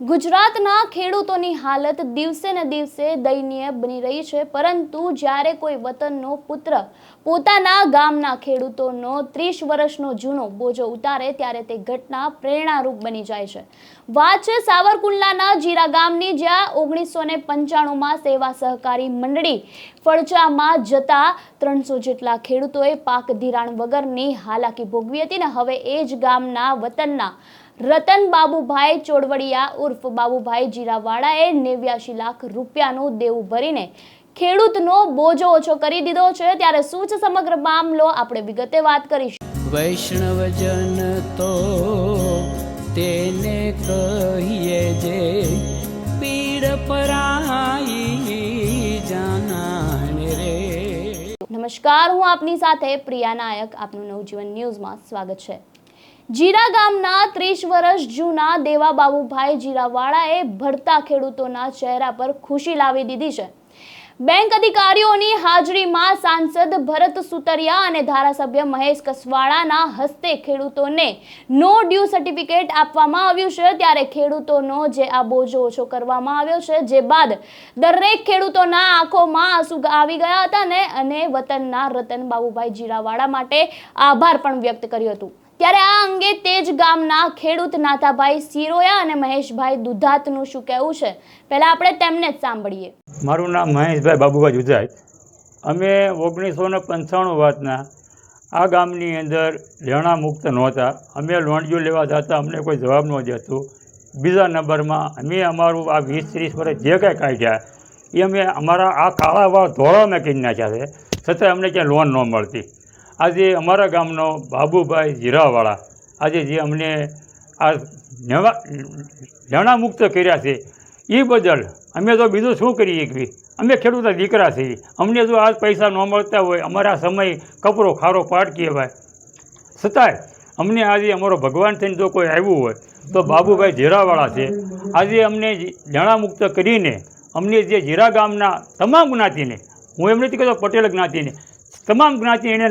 ગુજરાતના ખેડૂતોની હાલત દિવસે ને દિવસે દયનીય બની રહી છે. પરંતુ જ્યારે કોઈ વતનનો પુત્ર પોતાના ગામના ખેડૂતોનો ત્રીસ વર્ષનો જૂનો બોજો ઉતારે, ત્યારે તે ઘટના પ્રેરણારૂપ બની જાય છે. વાત છે સાવરકુંડલાના જીરા ગામની, જ્યાં ઓગણીસો ને પંચાણુંમાં સેવા સહકારી મંડળી ફળચામાં જતા ત્રણસો જેટલા ખેડૂતોએ પાક ધિરાણ વગરની હાલાકી ભોગવી હતી ને હવે એ જ ગામના વતનના રતન બાબુભાઈ ચોડવડિયા ઉર્ફ બાબુભાઈ જીરાવાડાએ નેવ્યાશી લાખ રૂપિયાનું દેવું ભરીને ખેડૂતનો બોજો ઓછો કરી દીધો છે. ત્યારે શું છે સમગ્ર મામલો? આપણે વિગતે વાત કરીશું. વૈષ્ણવજન તો તેને કહીએ જે પીડ પરાઈ જાનાને રે. નમસ્કાર હું આપની સાથે પ્રિયા નાયક. આપનું નવજીવન ન્યૂઝમાં સ્વાગત છે. જીરા ગામના ત્રીસ વર્ષ જૂના દેવા બાબુભાઈ જીરાવાળાએ ભરતા ખેડૂતોના ચહેરા પર ખુશી લાવી દીધી છે. બેંક અધિકારીઓની હાજરીમાં સાંસદ ભરત સુતરિયા અને ધારાસભ્ય મહેશ કસવાળાના હસ્તે ખેડૂતોને નો ડ્યુ સર્ટિફિકેટ આપવામાં આવ્યું છે. ત્યારે ખેડૂતોનો જે આ બોજો ઓછો કરવામાં આવ્યો છે, જે બાદ દરેક ખેડૂતોના આંખોમાં આંસુ આવી ગયા હતા ને, અને વતનના રતન બાબુભાઈ જીરાવાળા માટે આભાર પણ વ્યક્ત કર્યું હતું. ત્યારે આ અંગે તેજ ગામના ખેડૂત નાથાભાઈ સિરોયા અને મહેશભાઈ દુધાતનું શું કહેવું છે? પહેલાં આપણે તેમને જ સાંભળીએ. મારું નામ મહેશભાઈ બાબુભાઈ દુધાત. અમે ઓગણીસો ને પંચાણું વાતના આ ગામની અંદર લેણા મુક્ત નહોતા. અમે લોણજીઓ લેવા જતા, અમને કોઈ જવાબ ન દેતું. બીજા નંબરમાં અમે અમારું આ વીસ ત્રીસ વર્ષ જે કાંઈ કાઢ્યા, એ અમે અમારા આ કાળા વાળ ધોળા અમે કરી નાખ્યા છે. છતાં અમને ક્યાંય લોન ન મળતી. આજે અમારા ગામનો બાબુભાઈ જીરાવાળા આજે જે અમને આ નવા લેણા મુક્ત કર્યા છે એ બદલ અમે તો બીજું શું કરીએ કે અમે ખેડૂતના દીકરા છીએ. અમને જો આજ પૈસા ન મળતા હોય, અમારા સમય કપરો ખારો પાટ કહેવાય. છતાંય અમને આજે અમારો ભગવાન થઈને જો કોઈ આવ્યું હોય, તો બાબુભાઈ જીરાવાળા છે. આજે અમને લેણા મુક્ત કરીને અમને જે જીરા ગામના તમામ જ્ઞાતિને, હું એમ નથી કહેતો પટેલ જ્ઞાતિને તમામ જ્ઞાતિ એણે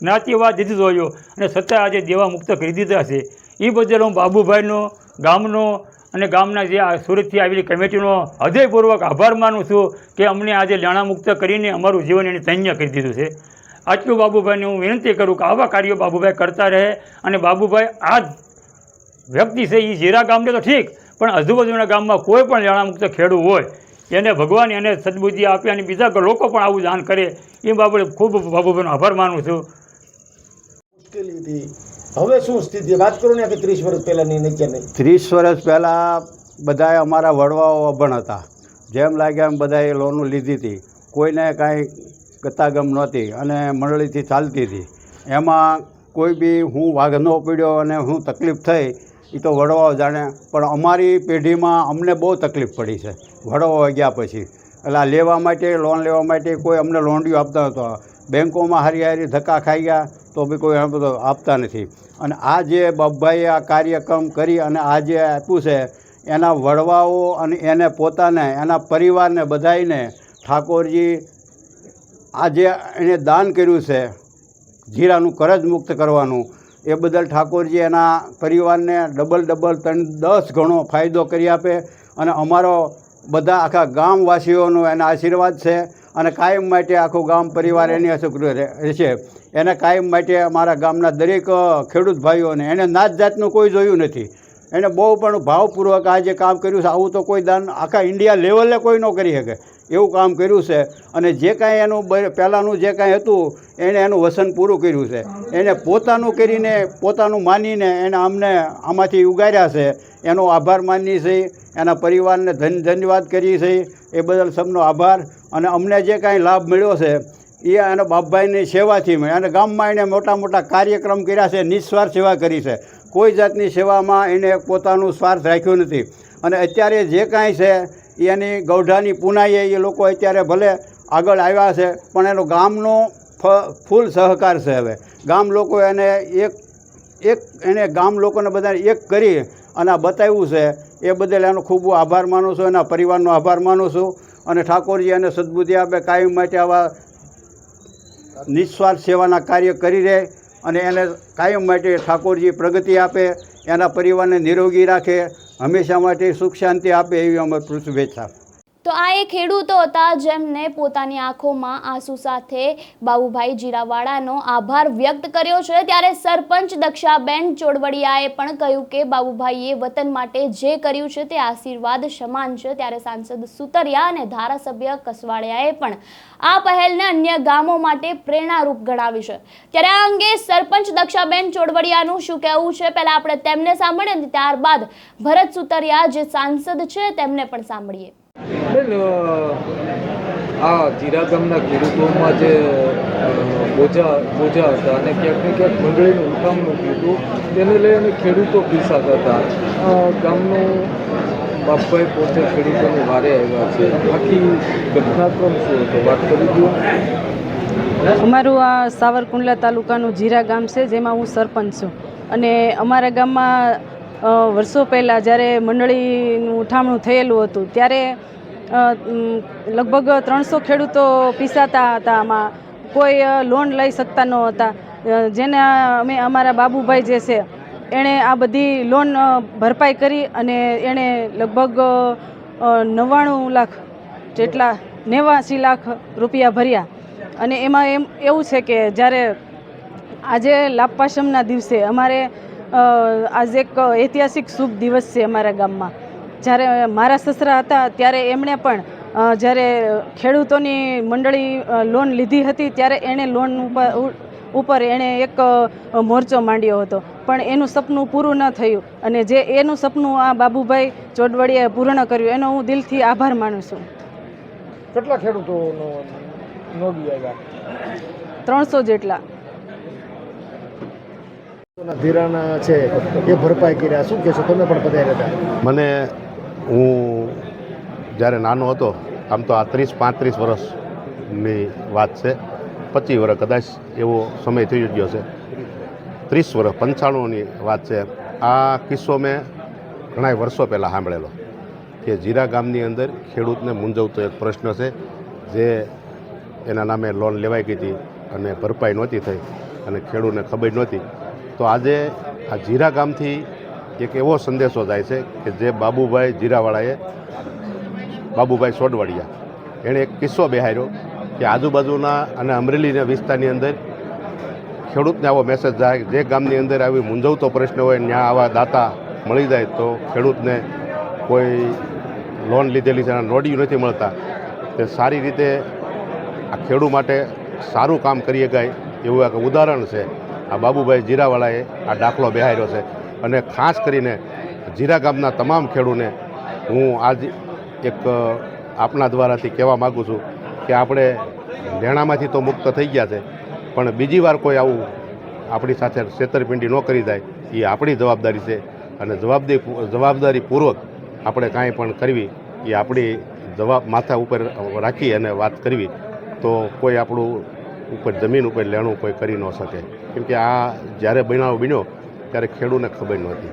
જ્ઞાતિવાદ જીતી જોયો અને છતાં આજે દેવા મુક્ત કરી દીધા છે. એ બદલ હું બાબુભાઈનો, ગામનો અને ગામના જે સુરતથી આવેલી કમિટીનો હૃદયપૂર્વક આભાર માનું છું કે અમને આજે લેણા મુક્ત કરીને અમારું જીવન એને ધન્ય કરી દીધું છે. આટલું બાબુભાઈને હું વિનંતી કરું કે આવા કાર્યો બાબુભાઈ કરતા રહે અને બાબુભાઈ આ વ્યક્તિ છે એ જીરા ગામને તો ઠીક, પણ આજુબાજુના ગામમાં કોઈ પણ લેણા મુક્ત ખેડૂ હોય એને ભગવાન એને સદબુદ્ધિ આપે અને બીજા લોકો પણ આવું દાન કરે એ બાબતે ખૂબ બાબુભાઈનો આભાર માનું છું. મુશ્કેલી હતી. હવે શું સ્થિતિ? વાત કરો ને કે ત્રીસ વર્ષ પહેલાંની નહીં કે નહીં. ત્રીસ વર્ષ પહેલાં બધા અમારા વડવાઓ અભણ હતા. જેમ લાગ્યા એમ બધાએ લોનું લીધી હતી. કોઈને કાંઈ ગતાગમ નહોતી અને મંડળીથી ચાલતી હતી. એમાં કોઈ બી હું વાઘનો પડ્યો અને હું તકલીફ થઈ એ તો વડવાઓ જાણે, પણ અમારી પેઢીમાં અમને બહુ તકલીફ પડી છે. વડવાઓ ગયા પછી. એટલે આ લેવા માટે લોન લેવા માટે કોઈ અમને લોન્ડીઓ આપતા નહોતો. બેંકોમાં હારી હારી ધક્કા ખાઈ ગયા, તો બી કોઈ બધું આપતા નથી. અને આ જે બાપભાઈએ આ કાર્યક્રમ કરી અને આ જે આપ્યું છે, એના વડવાઓ અને એને પોતાને, એના પરિવારને બધાઈને ઠાકોરજી, આ જે એણે દાન કર્યું છે, જીરાનું કરજ મુક્ત કરવાનું એ બદલ ઠાકોરજી એના પરિવારને ડબલ ડબલ ત્રણ દસ ગણો ફાયદો કરી આપે અને અમારો બધા આખા ગામવાસીઓનો એના આશીર્વાદ છે અને કાયમ માટે આખું ગામ પરિવાર એની અસુકૃત રહેશે. એને કાયમ માટે અમારા ગામના દરેક ખેડૂત ભાઈઓને, એને નાત જાતનું કોઈ જોયું નથી. એને બહુ પણ ભાવપૂર્વક આ જે કામ કર્યું છે, આવું તો કોઈ દાન આખા ઇન્ડિયા લેવલે કોઈ ન કરી શકે. એવું કામ કર્યું છે. અને જે કાંઈ એનું પહેલાંનું જે કાંઈ હતું એણે એનું વસન પૂરું કર્યું છે. એણે પોતાનું કરીને, પોતાનું માનીને એને અમને આમાંથી ઉગાર્યા છે. એનો આભાર માનીએ છીએ. એના પરિવારને ધન, ધન્યવાદ કરીએ છીએ. એ બદલ સૌનો આભાર. અને અમને જે કાંઈ લાભ મળ્યો છે, એ એના બાપભાઈની સેવાથી મળે અને ગામમાં એણે મોટા મોટા કાર્યક્રમ કર્યા છે, નિસ્વાર્થ સેવા કરી છે. કોઈ જાતની સેવામાં એણે પોતાનું સ્વાર્થ રાખ્યું નથી. અને અત્યારે જે કાંઈ છે એની ગૌઢાની પુનાઈએ એ લોકો અત્યારે ભલે આગળ આવ્યા છે, પણ એનો ગામનો ફૂલ સહકાર છે હવે. ગામ લોકો એને એક એક, એને ગામ લોકોને બધાને એક કરી અને આ બતાવ્યું છે, એ બદલ એનો ખૂબ આભાર માનું છું, એના પરિવારનો આભાર માનું છું અને ઠાકોરજી એને સદબુદ્ધિ આપે, કાયમ માટે આવા નિસ્વાર્થ સેવાના કાર્ય કરી રહે અને એને કાયમ માટે ઠાકોરજી પ્રગતિ આપે, એના પરિવારને નિરોગી રાખે હંમેશા માટે સુખ શાંતિ આપે એવી અમારી શુભેચ્છા તો આ એ ખેડૂતો હતા જેમને પોતાની આંખોમાં આંસુ સાથે બાબુભાઈ જીરાવાળાનો આભાર વ્યક્ત કર્યો છે. ત્યારે સરપંચ દક્ષાબેન ચોડવડિયાએ પણ કહ્યું કે બાબુભાઈએ વતન માટે જે કર્યું છે તે આશીર્વાદ સમાન છે. ત્યારે સાંસદ સુતરિયા અને ધારાસભ્ય કસવાડિયાએ પણ આ પહેલને અન્ય ગામો માટે પ્રેરણારૂપ ગણાવી છે. ત્યારે આ અંગે સરપંચ દક્ષાબેન ચોડવડિયાનું શું કહેવું છે પહેલા આપણે તેમને સાંભળીએ ત્યારબાદ ભરત સુતરિયા જે સાંસદ છે તેમને પણ સાંભળીએ. આ જીરા ગામના ખેડૂતોમાં જે બોજા બોજા હતા અને ક્યાંક ને ક્યાંક મંડળીનું ઉઠામણું કીધું તેને લઈ અને ખેડૂતો પીસાતા હતા. ગામનું બાપભાઈ પોતે ખેડૂતોની વારે આવ્યા છે. આખી ઘટનાક્રમ શું હતો? વાત કરી દો. અમારું આ સાવરકુંડલા તાલુકાનું જીરા ગામ છે, જેમાં હું સરપંચ છું. અને અમારા ગામમાં વર્ષો પહેલાં જ્યારે મંડળીનું ઉઠામણું થયેલું હતું, ત્યારે લગભગ ત્રણસો ખેડૂતો પીસાતા હતા. આમાં કોઈ લોન લઈ શકતા ન હતા. જેને અમે, અમારા બાબુભાઈ જે છે, એણે આ બધી લોન ભરપાઈ કરી અને એણે લગભગ નવ્વાણું લાખ જેટલા, નેવાસી લાખ રૂપિયા ભર્યા. અને એમાં એમ, એવું છે કે જ્યારે આજે લાભપાશમના દિવસે અમારે આજે એક ઐતિહાસિક શુભ દિવસ છે અમારા ગામમાં. જ્યારે મારા સસરા હતા ત્યારે એમણે પણ જ્યારે ખેડૂતોની મંડળી લોન લીધી હતી ત્યારે એણે લોન ઉપર ઉપર એણે એક મોરચો માંડ્યો હતો. પણ એનું સપનું પૂરું ન થયું અને જે એનું સપનું આ બાબુભાઈ ચોડવડીએ પૂર્ણ કર્યું એનો હું દિલથી આભાર માનું છું. કેટલા ખેડૂતો ત્રણસો જેટલા. ધિરાણા છે એ ભરપાઈ કર્યા. શું કહેશો? તમે પણ પધાર્યા હતા. મને હું જ્યારે નાનો હતો, આમ તો આ ત્રીસ પાંત્રીસ વર્ષની વાત છે, પચીસ વર્ષ કદાચ એવો સમય થઈ ગયો છે. ત્રીસ વર્ષ પંચાણુંની વાત છે. આ કિસ્સો મેં ઘણા વર્ષો પહેલાં સાંભળેલો કે જીરા ગામની અંદર ખેડૂતને મૂંઝવતો એક પ્રશ્ન છે, જે એના નામે લોન લેવાઈ ગઈ હતી અને ભરપાઈ નહોતી થઈ અને ખેડૂતને ખબર નહોતી. તો આજે આ જીરા ગામથી એક એવો સંદેશો જાય છે કે જે બાબુભાઈ જીરાવાળાએ બાબુભાઈ સોડવાડિયા એણે એક કિસ્સો બેહાર્યો કે આજુબાજુના અને અમરેલીના વિસ્તારની અંદર ખેડૂતને આવો મેસેજ જાય જે ગામની અંદર આવી મૂંઝવતો પ્રશ્ન હોય ત્યાં આવા દાતા મળી જાય તો ખેડૂતને કોઈ લોન લીધેલી છે નોડિયું નથી મળતા. તે સારી રીતે આ ખેડૂત માટે સારું કામ કરી શકાય એવું એક ઉદાહરણ છે. આ બાબુભાઈ જીરાવાળાએ આ દાખલો બેહાર્યો છે. અને ખાસ કરીને જીરા ગામના તમામ ખેડૂને હું આજ એક આપના દ્વારાથી કહેવા માગું છું કે આપણે લેણામાંથી તો મુક્ત થઈ ગયા છે, પણ બીજી વાર કોઈ આવું આપણી સાથે છેતરપિંડી ન કરી જાય, એ આપણી જવાબદારી છે. અને જવાબદારી જવાબદારીપૂર્વક આપણે કાંઈ પણ કરવી, એ આપણી જવાબ માથા ઉપર રાખી અને વાત કરવી. તો કોઈ આપણું ઉપર, જમીન ઉપર લેણું કોઈ કરી ન શકે. કેમ કે આ જ્યારે બનાવ બન્યો, ત્યારે ખેડૂને ખબર નહોતી.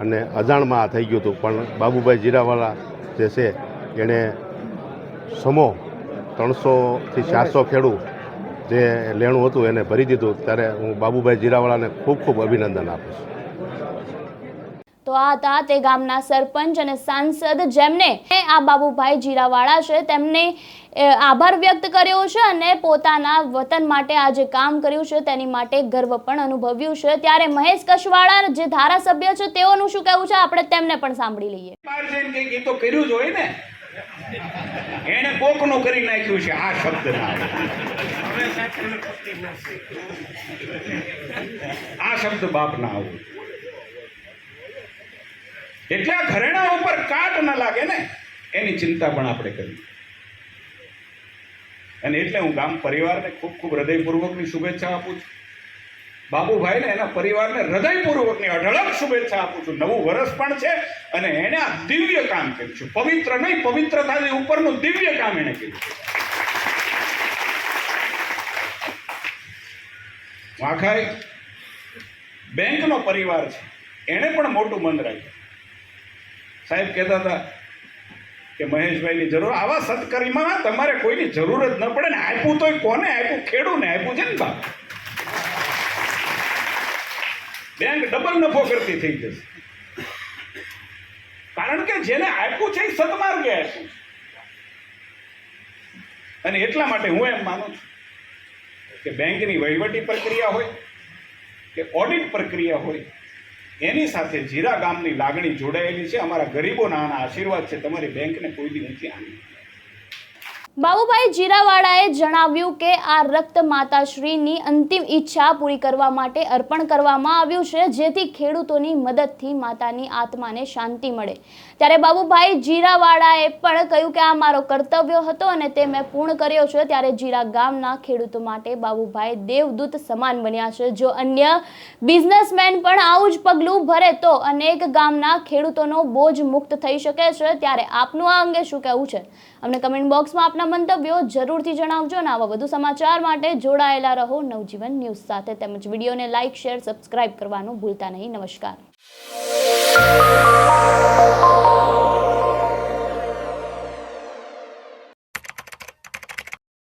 અને અજાણમાં આ થઈ ગયું હતું. પણ બાબુભાઈ જીરાવાળા જે છે, એણે સમો ત્રણસોથી ચારસો ખેડૂ જે લેણું હતું, એને ભરી દીધું. ત્યારે હું બાબુભાઈ જીરાવાળાને ખૂબ ખૂબ અભિનંદન આપું છું. તો આ હતા તે ગામના સરપંચ અને સાંસદ જેમને આ બાબુભાઈ જીરાવાળા છે તેમને આભાર વ્યક્ત કર્યો છે અને પોતાના વતન માટે આ જે કામ કર્યું છે તેની માટે ગર્વ પણ અનુભવ્યું છે. ત્યારે મહેશ કશવાળા જે ધારાસભ્ય છે તેઓનું શું કહેવું છે? આપણે તેમને પણ સાંભળી લઈએ. બહાર જઈને કંઈક એ તો કર્યું જ હોય ને. એને કોકનું કરી નાખ્યું છે આ શબ્દ ના આ શબ્દ બાપ ના આવું એટલે આ ઘરેણા ઉપર કાટ ન લાગે ને, એની ચિંતા પણ આપણે કરી અને એટલે હું ગામ પરિવારને ખૂબ ખૂબ હૃદયપૂર્વકની શુભેચ્છા આપું છું. બાબુભાઈને એના પરિવારને હૃદયપૂર્વકની અઢળક શુભેચ્છા આપું છું. નવું વર્ષ પણ છે અને એને આ દિવ્ય કામ કર્યું છે. પવિત્ર નહીં પવિત્રતાની ઉપરનું દિવ્ય કામ એને કર્યું વાઘાઈ બેંકનો પરિવાર છે. એણે પણ મોટું મન રાખ્યું. સાહેબ કહેતા હતા કે મહેશભાઈની જરૂર. આવા સત્કર્મમાં તમારે કોઈની જરૂર જ ન પડે ને આપ્યું તોય કોને આપ્યું? ખેડૂને આપ્યું છે ને બાપ. બેંક ડબલ નફો કરતી થઈ જશે. કારણ કે જેને આપ્યું છે એ સદમાર્ગે આપ્યું અને એટલા માટે હું એમ માનું છું કે બેંકની વહીવટી પ્રક્રિયા હોય, કે ઓડિટ પ્રક્રિયા હોય એની સાથે જીરા ગામની લાગણી જોડાયેલી છે. અમારા ગરીબોના આના આશીર્વાદ છે. તમારી બેંકને કોઈ દી નથી આની બાબુભાઈ જીરાવાડાએ જણાવ્યું કે આ રક્ત માતાશ્રીની અંતિમ ઈચ્છા પૂરી કરવા માટે અર્પણ કરવામાં આવ્યું છે, જેથી ખેડૂતોની મદદથી માતાની આત્માને શાંતિ મળે. ત્યારે બાબુભાઈ જીરાવાડાએ પણ કહ્યું કે આ મારો કર્તવ્ય હતો અને તે મેં પૂર્ણ કર્યો છે. ત્યારે જીરા ગામના ખેડૂતો માટે બાબુભાઈ દેવદૂત સમાન બન્યા છે. જો અન્ય બિઝનેસમેન પણ આવું જ પગલું ભરે તો અનેક ગામના ખેડૂતોનો બોજ મુક્ત થઈ શકે છે. ત્યારે આપનું આ અંગે શું કહેવું છે? અમને કમેન્ટ બોક્સમાં આપના મંતવ્યો જરૂરથી જણાવજો અને આવા વધુ સમાચાર માટે જોડાયેલા રહો નવજીવન ન્યૂઝ સાથે. તેમજ વિડીયોને લાઇક, શેર, સબસ્ક્રાઇબ કરવાનું ભૂલતા નહીં. નમસ્કાર.